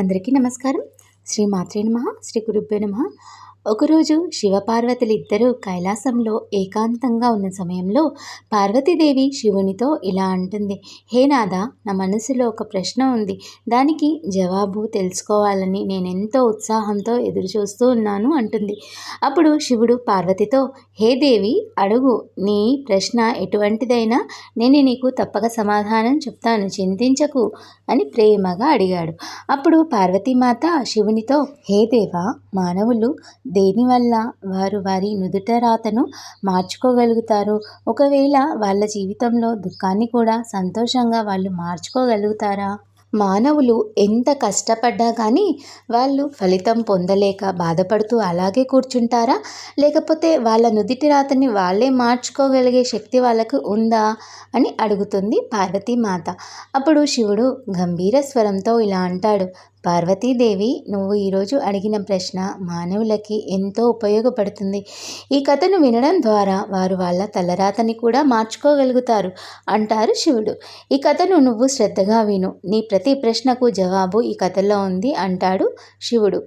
అందరికీ నమస్కారం. శ్రీ మాత్రే నమ శ్రీ గురుభ్యో నమ. ఒకరోజు శివపార్వతులు ఇద్దరూ కైలాసంలో ఏకాంతంగా ఉన్న సమయంలో పార్వతీదేవి శివునితో ఇలా అంటుంది హే నాథ నా మనసులో ఒక ప్రశ్న ఉంది. దానికి జవాబు తెలుసుకోవాలని నేను ఎంతో ఉత్సాహంతో ఎదురు చూస్తూ ఉన్నాను అంటుంది. అప్పుడు శివుడు పార్వతితో హే దేవి అడుగు. నీ ప్రశ్న ఎటువంటిదైనా నేను నీకు తప్పక సమాధానం చెప్తాను. చింతించకు అని ప్రేమగా అడిగాడు. అప్పుడు పార్వతీమాత శివునితో హే దేవా మానవులు దేనివల్ల వారు వారి నుదుట రాతను మార్చుకోగలుగుతారు? ఒకవేళ వాళ్ళ జీవితంలో దుఃఖాన్ని కూడా సంతోషంగా వాళ్ళు మార్చుకోగలుగుతారా? మానవులు ఎంత కష్టపడ్డా కానీ వాళ్ళు ఫలితం పొందలేక బాధపడుతూ అలాగే కూర్చుంటారా? లేకపోతే వాళ్ళ నుదిటి రాతని వాళ్ళే మార్చుకోగలిగే శక్తి వాళ్ళకు ఉందా? అని అడుగుతుంది పార్వతీమాత. అప్పుడు శివుడు గంభీర స్వరంతో ఇలా అంటాడు. పార్వతీదేవి నువ్వు ఈరోజు అడిగిన ప్రశ్న మానవులకి ఎంతో ఉపయోగపడుతుంది. ఈ కథను వినడం ద్వారా వారు వాళ్ళ తలరాతని కూడా మార్చుకోగలుగుతారు అంటారు శివుడు. ఈ కథను నువ్వు శ్రద్ధగా విను. నీ ప్రతి ప్రశ్నకు జవాబు ఈ కథలో ఉంది అంటాడు శివుడు.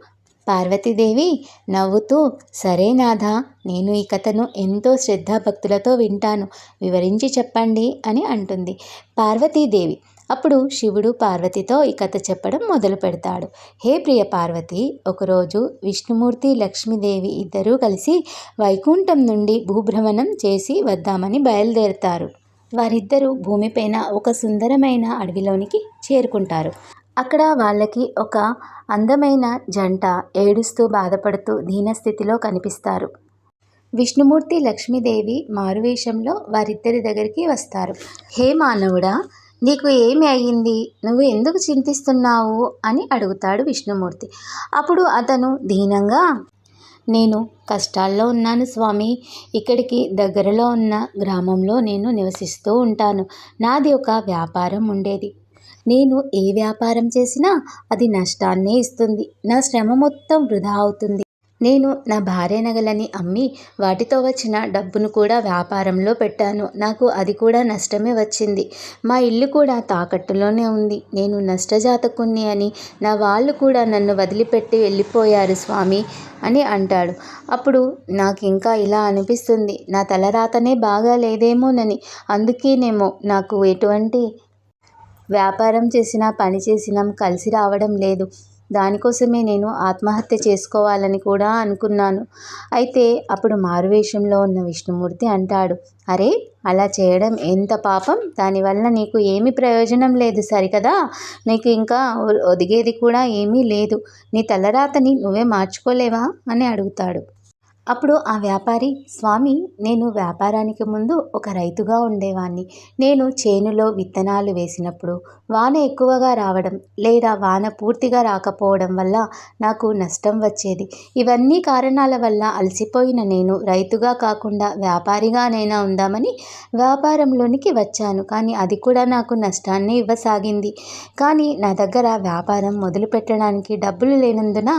పార్వతీదేవి నవ్వుతూ సరే నాథా నేను ఈ కథను ఎంతో శ్రద్ధాభక్తులతో వింటాను. వివరించి చెప్పండి అని అంటుంది. పార్వతీదేవి అప్పుడు శివుడు పార్వతితో ఈ కథ చెప్పడం మొదలు పెడతాడు. హే ప్రియ పార్వతి ఒకరోజు విష్ణుమూర్తి లక్ష్మీదేవి ఇద్దరూ కలిసి వైకుంఠం నుండి భూభ్రమణం చేసి వద్దామని బయలుదేరుతారు. వారిద్దరూ భూమిపైన ఒక సుందరమైన అడవిలోనికి చేరుకుంటారు. అక్కడ వాళ్ళకి ఒక అందమైన జంట ఏడుస్తూ బాధపడుతూ దీనస్థితిలో కనిపిస్తారు. విష్ణుమూర్తి లక్ష్మీదేవి మారువేషంలో వారిద్దరి దగ్గరికి వస్తారు. హే మానవుడా నీకు ఏమి అయ్యింది? నువ్వు ఎందుకు చింతిస్తున్నావు? అని అడుగుతాడు విష్ణుమూర్తి. అప్పుడు అతను దీనంగా? నేను కష్టాల్లో ఉన్నాను స్వామి. ఇక్కడికి దగ్గరలో ఉన్న గ్రామంలో నేను నివసిస్తూ ఉంటాను. నాది ఒక వ్యాపారం ఉండేది. నేను ఏ వ్యాపారం చేసినా అది నష్టాన్నే ఇస్తుంది. నా శ్రమ మొత్తం వృధా అవుతుంది. నేను నా భార్య నగలని అమ్మి వాటితో వచ్చిన డబ్బును కూడా వ్యాపారంలో పెట్టాను. నాకు అది కూడా నష్టమే వచ్చింది. మా ఇల్లు కూడా తాకట్టులోనే ఉంది. నేను నష్టజాతకుణ్ణి అని నా వాళ్ళు కూడా నన్ను వదిలిపెట్టి వెళ్ళిపోయారు స్వామి అని అంటాడు. అప్పుడు నాకు ఇంకా ఇలా అనిపిస్తుంది. నా తలరాతనే బాగా లేదేమోనని. అందుకేనేమో నాకు ఎటువంటి వ్యాపారం చేసినా పని చేసినా కలిసి రావడం లేదు. దానికోసమే నేను ఆత్మహత్య చేసుకోవాలని కూడా అనుకున్నాను. అయితే అప్పుడు మారువేషంలో ఉన్న విష్ణుమూర్తి అంటాడు అరే అలా చేయడం ఎంత పాపం? దానివల్ల నీకు ఏమి ప్రయోజనం లేదు సరికదా? నీకు ఇంకా ఒదిగేది కూడా ఏమీ లేదు. నీ తలరాతని నువ్వే మార్చుకోలేవా? అని అడుగుతాడు. అప్పుడు ఆ వ్యాపారి స్వామి నేను వ్యాపారానికి ముందు ఒక రైతుగా ఉండేవాణ్ణి. నేను చేనులో విత్తనాలు వేసినప్పుడు వాన ఎక్కువగా రావడం లేదా వాన పూర్తిగా రాకపోవడం వల్ల నాకు నష్టం వచ్చేది. ఇవన్నీ కారణాల వల్ల అలసిపోయిన నేను రైతుగా కాకుండా వ్యాపారిగానైనా ఉందామని వ్యాపారంలోనికి వచ్చాను. కానీ అది కూడా నాకు నష్టాన్ని ఇవ్వసాగింది. కానీ నా దగ్గర వ్యాపారం మొదలు పెట్టడానికి డబ్బులు లేనందున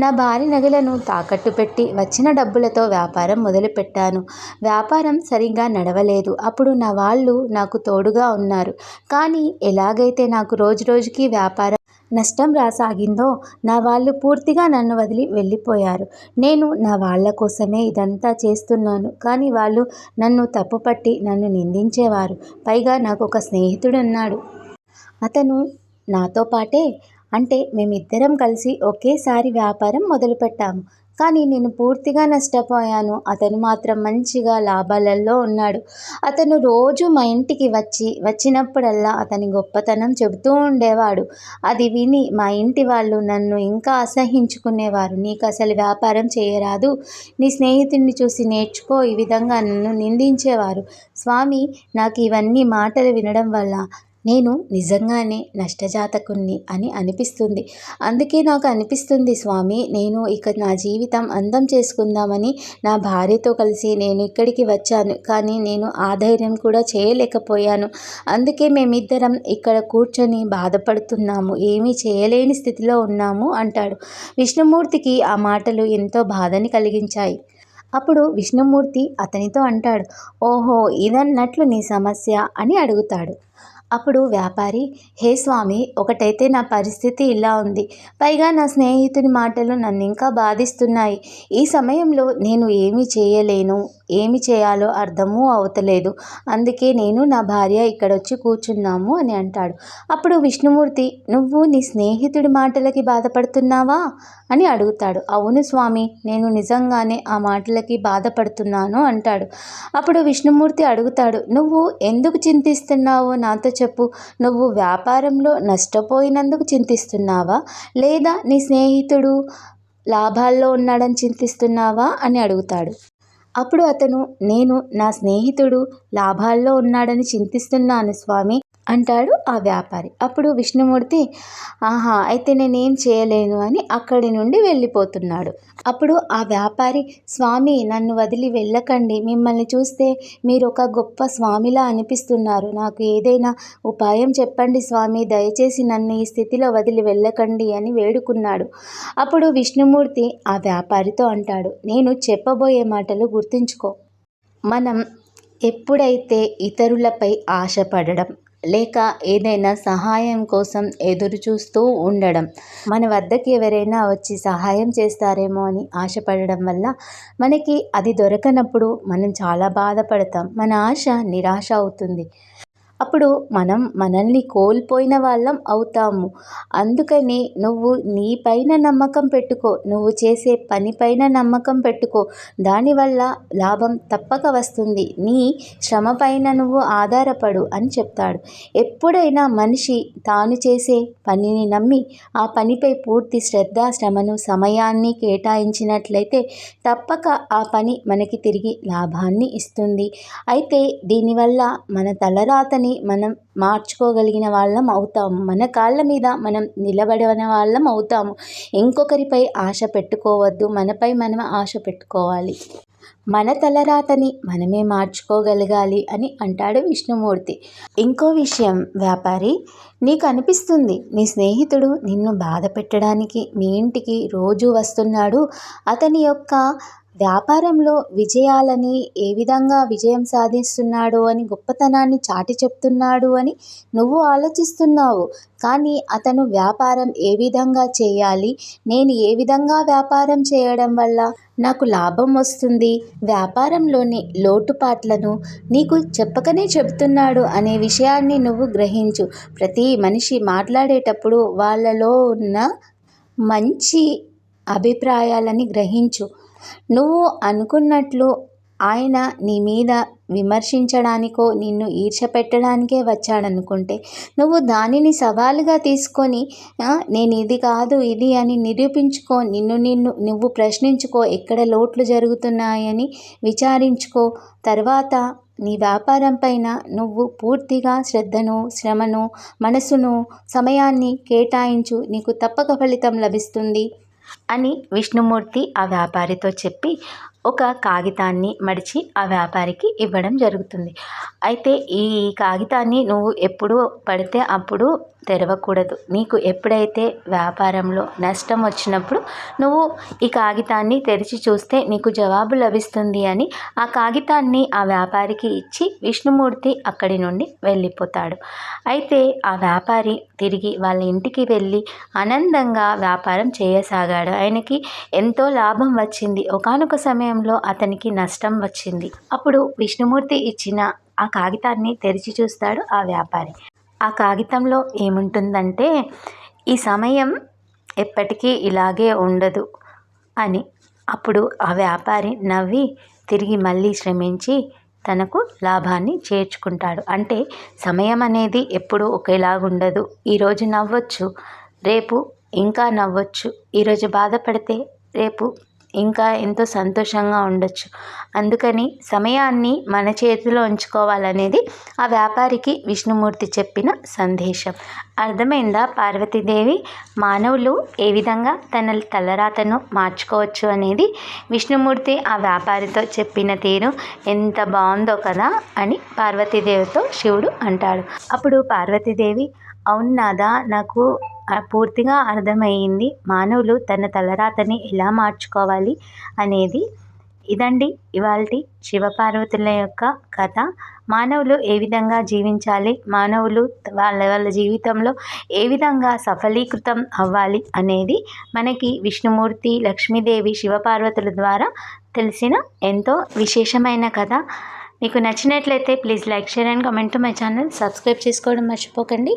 నా భారీ నగలను తాకట్టు పెట్టి వచ్చిన డబ్బు డబ్బులతో వ్యాపారం మొదలుపెట్టాను. వ్యాపారం సరిగ్గా నడవలేదు. అప్పుడు నా వాళ్ళు నాకు తోడుగా ఉన్నారు. కానీ ఎలాగైతే నాకు రోజు రోజుకి వ్యాపారం నష్టం రాసాగిందో నా వాళ్ళు పూర్తిగా నన్ను వదిలి వెళ్ళిపోయారు. నేను నా వాళ్ళ కోసమే ఇదంతా చేస్తున్నాను. కానీ వాళ్ళు నన్ను తప్పుపట్టి నన్ను నిందించేవారు. పైగా నాకు ఒక స్నేహితుడు ఉన్నాడు. అతను నాతో పాటే అంటే మేమిద్దరం కలిసి ఒకేసారి వ్యాపారం మొదలుపెట్టాము. కానీ నేను పూర్తిగా నష్టపోయాను. అతను మాత్రం మంచిగా లాభాలలో ఉన్నాడు. అతను రోజు మా ఇంటికి వచ్చి వచ్చినప్పుడల్లా అతని గొప్పతనం చెబుతూ ఉండేవాడు. అది విని మా ఇంటి వాళ్ళు నన్ను ఇంకా అసహించుకునేవారు. నీకు అసలు వ్యాపారం చేయరాదు. నీ స్నేహితుడిని చూసి నేర్చుకో. ఈ విధంగా నన్ను నిందించేవారు. స్వామి నాకు ఇవన్నీ మాటలు వినడం వల్ల నేను నిజంగానే నష్టజాతకుణ్ణి అని అనిపిస్తుంది. అందుకే నాకు అనిపిస్తుంది స్వామి నేను ఇక నా జీవితం అందం చేసుకుందామని నా భార్యతో కలిసి నేను ఇక్కడికి వచ్చాను. కానీ నేను ఆ ధైర్యం కూడా చేయలేకపోయాను. అందుకే మేమిద్దరం ఇక్కడ కూర్చొని బాధపడుతున్నాము. ఏమీ చేయలేని స్థితిలో ఉన్నాము అంటాడు. విష్ణుమూర్తికి ఆ మాటలు ఎంతో బాధని కలిగించాయి. అప్పుడు విష్ణుమూర్తి అతనితో అంటాడు ఓహో ఇదన్నట్లు నీ సమస్య అని అడుగుతాడు. అప్పుడు వ్యాపారి హే స్వామి ఒకటైతే నా పరిస్థితి ఇలా ఉంది. పైగా నా స్నేహితుని మాటలు నన్ను ఇంకా బాధిస్తున్నాయి. ఈ సమయంలో నేను ఏమి చేయలేను. ఏమి చేయాలో అర్థమూ అవతలేదు. అందుకే నేను నా భార్య ఇక్కడ వచ్చి కూర్చున్నాము అని అంటాడు. అప్పుడు విష్ణుమూర్తి నువ్వు నీ స్నేహితుడి మాటలకి బాధపడుతున్నావా? అని అడుగుతాడు. అవును స్వామి నేను నిజంగానే ఆ మాటలకి బాధపడుతున్నాను అంటాడు. అప్పుడు విష్ణుమూర్తి అడుగుతాడు. నువ్వు ఎందుకు చింతిస్తున్నావో నాతో చెప్పు. నువ్వు వ్యాపారంలో నష్టపోయినందుకు చింతిస్తున్నావా? లేదా నీ స్నేహితుడు లాభాల్లో ఉన్నాడని చింతిస్తున్నావా? అని అడుగుతాడు. అప్పుడు అతను నేను నా స్నేహితుడు లాభాల్లో ఉన్నాడని చింతిస్తున్నాను స్వామి. అంటాడు ఆ వ్యాపారి. అప్పుడు విష్ణుమూర్తి ఆహా అయితే నేనేం చేయలేను అని అక్కడి నుండి వెళ్ళిపోతున్నాడు. అప్పుడు ఆ వ్యాపారి స్వామి నన్ను వదిలి వెళ్ళకండి. మిమ్మల్ని చూస్తే మీరు ఒక గొప్ప స్వామిలా అనిపిస్తున్నారు. నాకు ఏదైనా ఉపాయం చెప్పండి స్వామి. దయచేసి నన్ను ఈ స్థితిలో వదిలి వెళ్ళకండి అని వేడుకున్నాడు. అప్పుడు విష్ణుమూర్తి ఆ వ్యాపారితో అంటాడు నేను చెప్పబోయే మాటలు గుర్తుంచుకో. మనం ఎప్పుడైతే ఇతరులపై ఆశపడడం లేక ఏదైనా సహాయం కోసం ఎదురు చూస్తూ ఉండడం. మన వద్దకి ఎవరైనా వచ్చి సహాయం చేస్తారేమో అని ఆశపడడం వల్ల మనకి అది దొరకనప్పుడు మనం చాలా బాధపడతాం. మన ఆశ నిరాశ అవుతుంది. అప్పుడు మనం మనల్ని కోల్పోయిన వాళ్ళం అవుతాము. అందుకని నువ్వు నీ పైన నమ్మకం పెట్టుకో. నువ్వు చేసే పని పైన నమ్మకం పెట్టుకో. దానివల్ల లాభం తప్పక వస్తుంది. నీ శ్రమ పైన నువ్వు ఆధారపడు అని చెప్తాడు. ఎప్పుడైనా మనిషి తాను చేసే పనిని నమ్మి ఆ పనిపై పూర్తి శ్రద్ధ శ్రమను సమయాన్ని కేటాయించినట్లయితే తప్పక ఆ పని మనకి తిరిగి లాభాన్ని ఇస్తుంది. అయితే దీనివల్ల మన తలరాతని మనం మార్చుకోగలిగిన వాళ్ళం అవుతాము. మన కాళ్ళ మీద మనం నిలబడిన వాళ్ళం అవుతాము. ఇంకొకరిపై ఆశ పెట్టుకోవద్దు. మనపై మనం ఆశ పెట్టుకోవాలి. మన తలరాతని మనమే మార్చుకోగలగాలి అని అంటాడు విష్ణుమూర్తి. ఇంకో విషయం వ్యాపారి నీకు అనిపిస్తుంది నీ స్నేహితుడు నిన్ను బాధ పెట్టడానికి మీ ఇంటికి రోజు వస్తున్నాడు. అతని యొక్క వ్యాపారంలో విజయాలని ఏ విధంగా విజయం సాధిస్తున్నాడు అని గొప్పతనాన్ని చాటి చెప్తున్నాడు అని నువ్వు ఆలోచిస్తున్నావు. కానీ అతను వ్యాపారం ఏ విధంగా చేయాలి? నేను ఏ విధంగా వ్యాపారం చేయడం వల్ల నాకు లాభం వస్తుంది? వ్యాపారంలోని లోటుపాట్లను నీకు చెప్పకనే చెబుతున్నాడు అనే విషయాన్ని నువ్వు గ్రహించు. ప్రతి మనిషి మాట్లాడేటప్పుడు వాళ్ళలో ఉన్న మంచి అభిప్రాయాలని గ్రహించు. నువ్వు అనుకున్నట్లు ఆయన నీ మీద విమర్శించడానికో నిన్ను ఈర్ష్య పెట్టడానికే వచ్చాడనుకుంటే నువ్వు దానిని సవాలుగా తీసుకొని నేను ఇది కాదు ఇది అని నిరూపించుకో నిన్ను నిన్ను నువ్వు ప్రశ్నించుకో ఎక్కడ లోట్లు జరుగుతున్నాయని విచారించుకో. తర్వాత నీ వ్యాపారం పైన నువ్వు పూర్తిగా శ్రద్ధను శ్రమను మనసును సమయాన్ని కేటాయించు నీకు తప్పక ఫలితం లభిస్తుంది. అని విష్ణుమూర్తి ఆ వ్యాపారితో చెప్పి ఒక కాగితాన్ని మడిచి ఆ వ్యాపారికి ఇవ్వడం జరుగుతుంది. అయితే ఈ కాగితాన్ని నువ్వు ఎప్పుడు పడితే అప్పుడు తెరవకూడదు. నీకు ఎప్పుడైతే వ్యాపారంలో నష్టం వచ్చినప్పుడు నువ్వు ఈ కాగితాన్ని తెరిచి చూస్తే నీకు జవాబు లభిస్తుంది అని ఆ కాగితాన్ని ఆ వ్యాపారికి ఇచ్చి విష్ణుమూర్తి అక్కడి నుండి వెళ్ళిపోతాడు. అయితే ఆ వ్యాపారి తిరిగి వాళ్ళ ఇంటికి వెళ్ళి ఆనందంగా వ్యాపారం చేయసాగాడు. ఆయనకి ఎంతో లాభం వచ్చింది. ఒకనొక సమయంలో అతనికి నష్టం వచ్చింది. అప్పుడు విష్ణుమూర్తి ఇచ్చిన ఆ కాగితాన్ని తెరిచి చూస్తాడు ఆ వ్యాపారి. ఆ కాగితంలో ఏముంటుందంటే ఈ సమయం ఎప్పటికీ ఇలాగే ఉండదు అని. అప్పుడు ఆ వ్యాపారి నవ్వి తిరిగి మళ్ళీ శ్రమించి తనకు లాభాన్ని చేర్చుకుంటాడు. అంటే సమయం అనేది ఎప్పుడూ ఒకేలాగుండదు. ఈరోజు నవ్వచ్చు రేపు ఇంకా నవ్వచ్చు. ఈరోజు బాధపడితే రేపు ఇంకా ఎంతో సంతోషంగా ఉండొచ్చు. అందుకని సమయాన్ని మన చేతిలో ఉంచుకోవాలనేది ఆ వ్యాపారికి విష్ణుమూర్తి చెప్పిన సందేశం. అర్థమైందా? పార్వతీదేవి మానవులు ఏ విధంగా తన తలరాతను మార్చుకోవచ్చు అనేది విష్ణుమూర్తి ఆ వ్యాపారితో చెప్పిన తీరు ఎంత బాగుందో కదా అని పార్వతీదేవితో శివుడు అంటాడు. అప్పుడు పార్వతీదేవి అవును నాదా నాకు పూర్తిగా అర్థమయ్యింది. మానవులు తన తలరాతని ఎలా మార్చుకోవాలి అనేది. ఇదండి ఇవాళ శివపార్వతుల యొక్క కథ. మానవులు ఏ విధంగా జీవించాలి? మానవులు వాళ్ళ వాళ్ళ జీవితంలో ఏ విధంగా సఫలీకృతం అవ్వాలి అనేది మనకి విష్ణుమూర్తి లక్ష్మీదేవి శివపార్వతుల ద్వారా తెలిసిన ఎంతో విశేషమైన కథ. మీకు నచ్చినట్లయితే please like share and comment my channel. Subscribe చేసుకోవడం మర్చిపోకండి.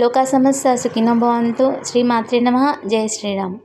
లోకా సమస్య సుఖినోభవంతు శ్రీ మాత్రే నమ. జయ శ్రీరామ్.